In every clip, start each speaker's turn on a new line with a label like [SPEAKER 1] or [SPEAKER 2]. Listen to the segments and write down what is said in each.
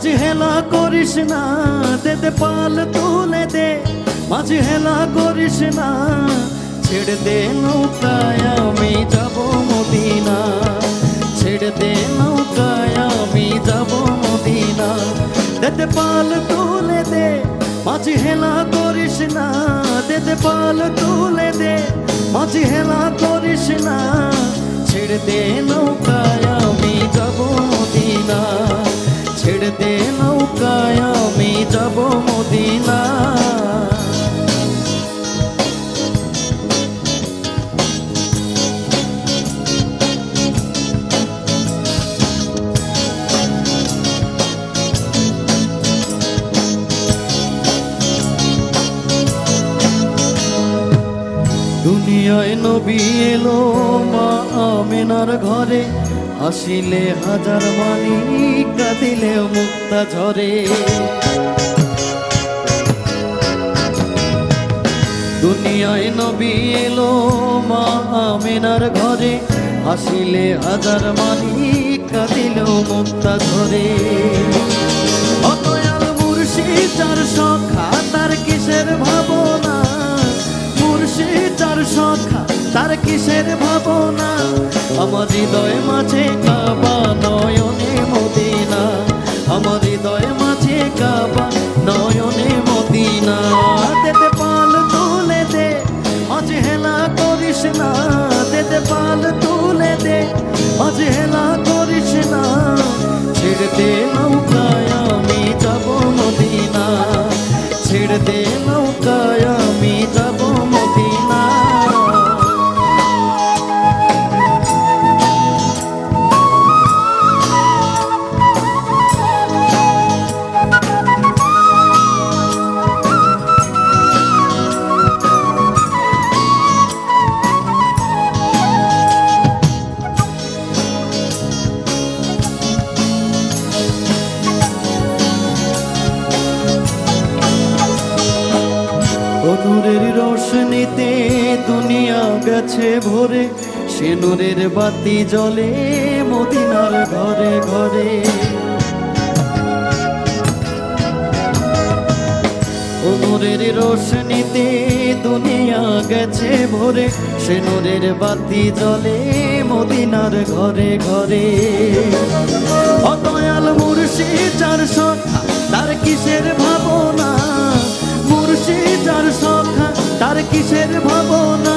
[SPEAKER 1] মাঝে হেলা করিস না দে দে পাল তুলে দে। মাঝে হেলা করিস না, ছেড়ে দে নৌকায় আমি যাব মদিনা। ছেড়ে দে নৌকায় আমি যাব মদিনা। দে দে পাল তুলে দে, মাঝে হেলা করিস না দে দে পাল তুলে দে। মাঝে হেলা করিস না, ছেড়ে দে নৌকায় আমি যাব মদিনা। ছেড়ে দে নৌকায় আমি যাব মদিনা। দুনিয়ায় নবী এলো মা আমেনার ঘরে। হাসিলে হাজার মানি কাঁদিলে মুক্তা ঝরে। দুনিয়ায় নবী এলো মা আমেনার ঘরে হাসিলে হাজার মানি কাঁদিলেও মুক্তা ঝরে। অতয়াল মুর্শিদ চার সখা কিসের ভাবনা? তার কিসের ভাবনা? আমার হৃদয় মাঝে কাবা নয়নে মদিনা। আমার হৃদয় মাঝে কাবা নয়নে মদিনা। দেতে পাল তুলে দে মাঝে হেলা করিস না। দেতে পাল তুলে দে মাঝে হেলা করিস না। ছেড়ে দে নৌকায় গেছে ভরে, সে নূরের বাতি জ্বলে মদিনার ঘরে ঘরে। অনুরের রোশনীতে দুনিয়া গেছে ভরে, সে নূরের বাতি জ্বলে মদিনার ঘরে ঘরে। অদয়াল মুর্শিদ চার সখা, তার কিসের ভাবনা? মুর্শিদ চার সখা, তার কিসের ভাবনা?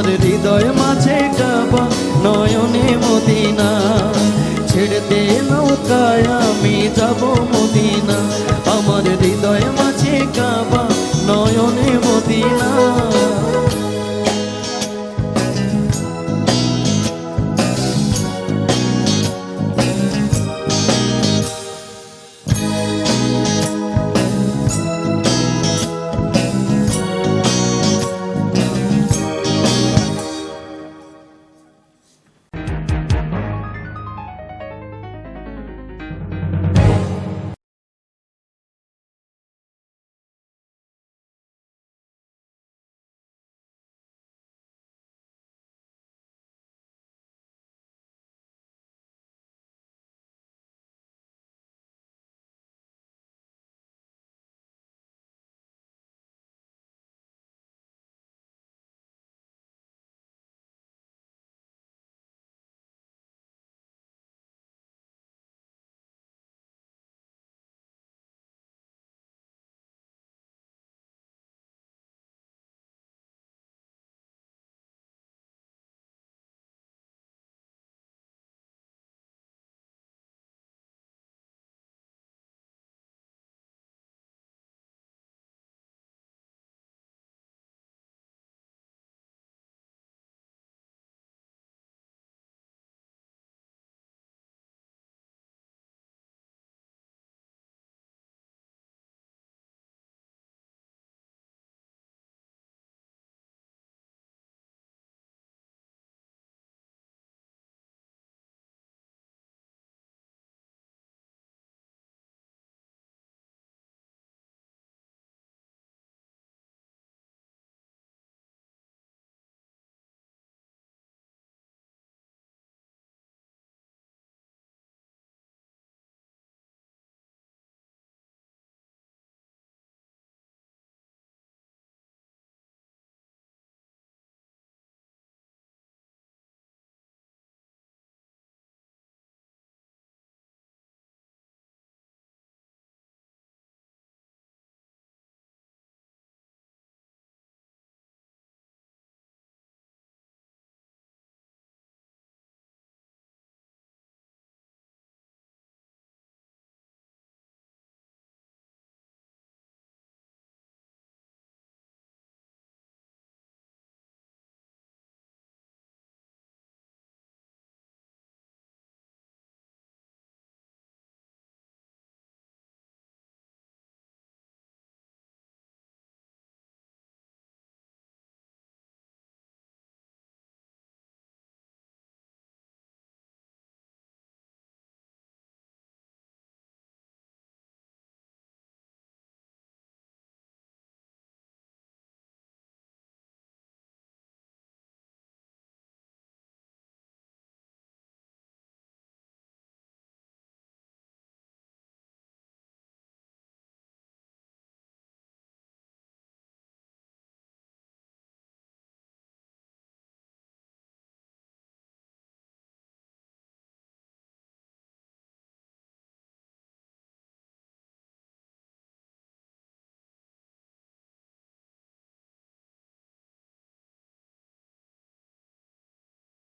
[SPEAKER 1] আমার হৃদয় মাঝে কাবা নয়নে মদিনা। ছেড়ে দে নৌকায়, আমি যাব মদিনা। আমার হৃদয় মাঝে কাবা নয়নে মদিনা।